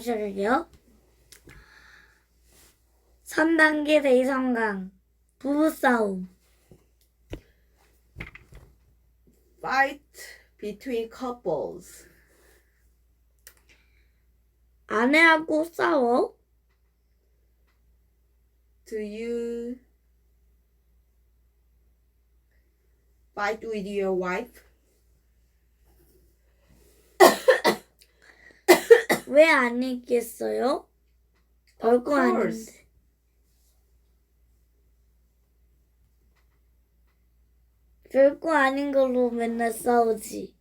시작할게요. 3단계 대성강 부부싸움 Fight between couples. 아내하고 싸워 Do you fight with your wife? 왜안 있겠어요? 별거 course. 아닌데 별거 아닌 걸로 맨날 싸우지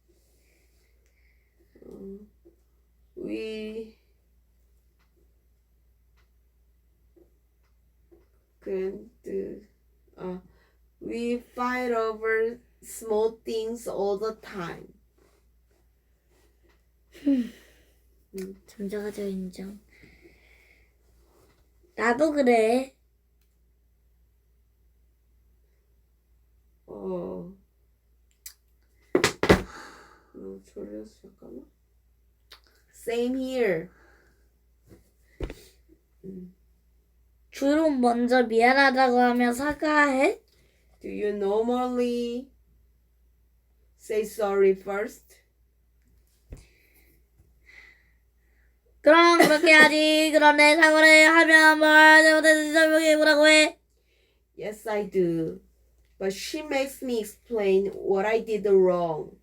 We can do. Uh, we fight over small things all the time. 잠자가자 인정 나도 그래 어. 어, 졸려서 잠깐만. Same here. 주로 먼저 미안하다고 하며 사과해 Do you normally say sorry first? 그럼 그렇게 하지 그런데 사과를 하면 뭘 잘못했는지 설명해 보라고 해 Yes, I do. But she makes me explain what I did wrong.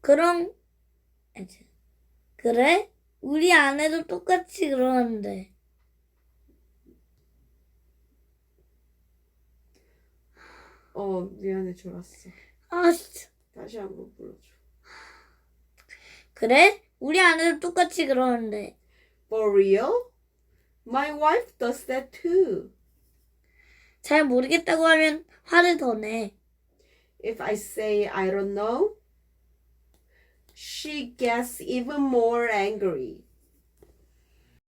그럼 그래? 우리 아내도 똑같이 그러는데 어, 미안해, 졸았어. 아 진짜 다시 한 번 불러줘. 그래? 우리 아내도 똑같이 그러는데 For real? My wife does that too. 잘 모르겠다고 하면 화를 더 내. If I say I don't know, she gets even more angry.